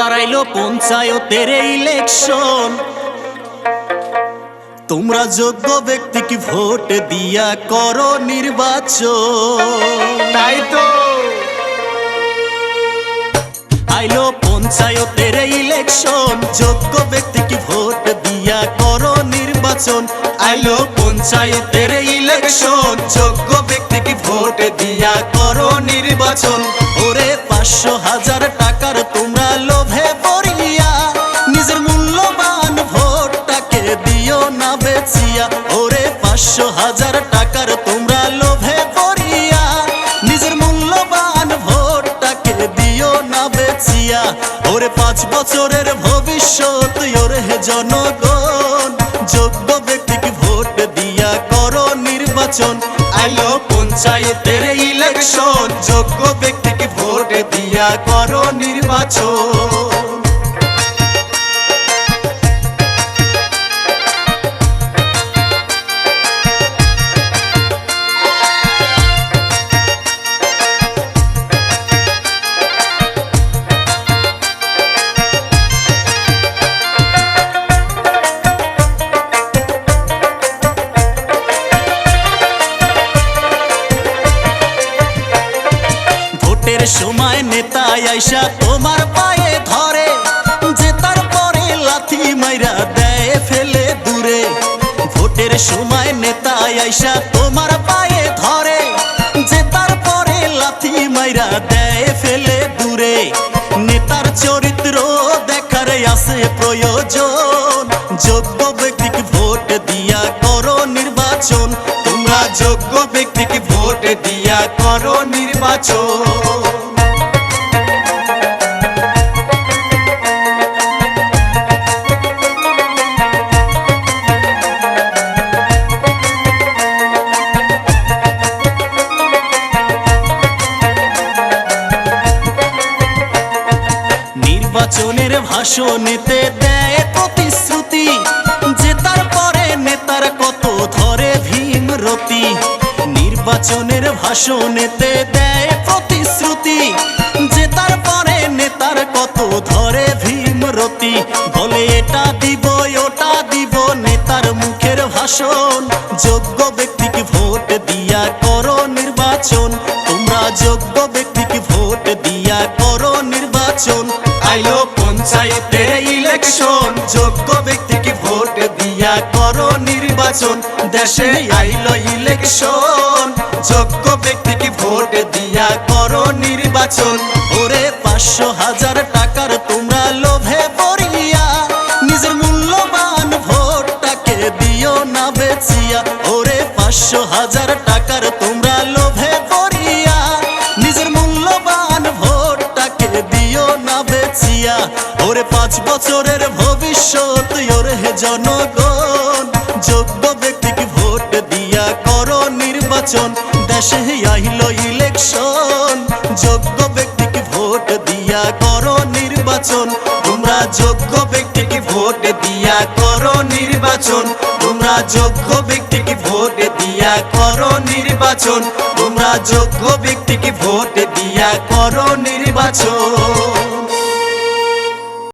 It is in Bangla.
আইলো পঞ্চায়েতের ইলেকশন তোমরা যোগ্য ব্যক্তিকে ভোট দিয়া করো নির্বাচন। তাই তো। আইলো পঞ্চায়েতের ইলেকশন যোগ্য ব্যক্তিকে ভোট দিয়া করো নির্বাচন। আইলো পঞ্চায়েতের ইলেকশন যোগ্য ব্যক্তিকে ভোট দিয়া করো নির্বাচন। ওরে পাঁচশো হাজার টাকার তোমরা পাঁচশো হাজার টাকার তোমরা লোভে পড়িয়া, নিজের মূল্যবান ভোটটাকে দিও না বেচিয়া। ওরে পাঁচ বছরের ভবিষ্যৎ, ওরে জনগণ, যোগ্য ব্যক্তিকে ভোট দিয়া করো নির্বাচন। আইলো পঞ্চায়েতের ইলেকশন, যোগ্য ব্যক্তিকে ভোট দিয়া করো নির্বাচন। ভোটের সময় নেতা আইসা তোমার পায়ে ধরে, যে তারপরে লাথি মাইরা দেয় ফেলে দূরে। ভোটের সময় নেতা আইসা তোমার পায়ে ধরে, যে তারপরে লাথি মাইরা দেয় ফেলে দূরে। নেতার চরিত্র দেখার আছে প্রয়োজন, যোগ্য ব্যক্তিকে ভোট দিয়া করো নির্বাচন। তোমরা যোগ্য ব্যক্তিকে ভোট দিয়া করো নির্বাচন। নির্বাচনের ভাষণেতে দেয় প্রতিশ্রুতি, যে তারপরে নেতার কত ধরে ভীমরতি নির্বাচনের ভাষণেতে দেয় প্রতিশ্রুতি, যে তারপরে নেতার কত ধরে ভীমরতি বলে এটা দিব, ওটা দিব নেতার মুখের ভাষণ। যোগ্য ব্যক্তিকে ভোট দিয়া করো নির্বাচন, তোমরা যোগ্য পঞ্চায়েতের ইলেকশন যোগ্য ব্যক্তিকে ভোট দিয়া করো নির্বাচন। দেশে আইলো ইলেকশন যোগ্য ব্যক্তিকে ভোট দিয়া করো নির্বাচন। ওরে পাঁচশো হাজার টাকার তোমরা লোভে পড়িয়া, নিজের মূল্যবান ভোটটাকে দিও না বেচিয়া। ওরে পাঁচশো হাজার টাকার তোমরা পাঁচ বছরের ভবিষ্যৎ জনগণ। যোগ্য ব্যক্তিকে ভোট দিয়া করো নির্বাচন, দেশে আইলো ইলেকশন। যোগ্য ব্যক্তিকে ভোট দিয়া করো নির্বাচন, তোমরা যোগ্য ব্যক্তিকে ভোট দিয়া করো নির্বাচন। তোমরা যোগ্য ব্যক্তিকে ভোট দিয়া করো নির্বাচন, তোমরা যোগ্য ব্যক্তিকে ভোট দিয়া করো নির্বাচন।